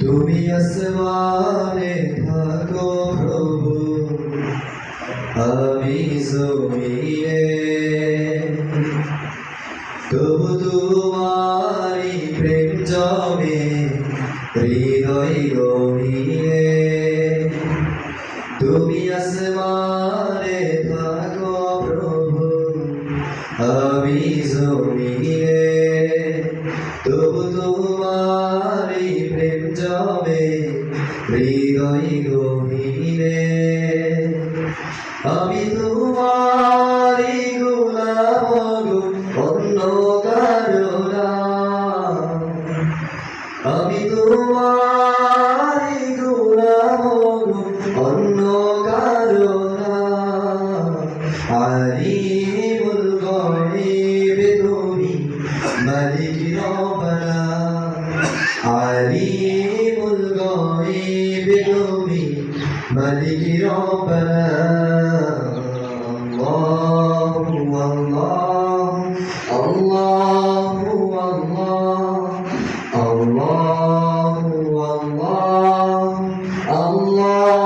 তুমি আসমানে থাকো প্রভু, আমি জমিনে। তবু তোমারি প্রেম জমে, হৃদয় গভীরে তুমি আসমানে থাকো প্রভু, আমি জমিনে। তবু তোমারি প্রেম জমে হৃদয় গভীরে। আমি তোমারি গোলাপ গো, অন্য কারণা আমি তোমারি গোলাপ গো, অন্য কারণা আলিমুল গয়বে তুমি মালিক عليم الغيب دومي ملك ربنا الله والله الله والله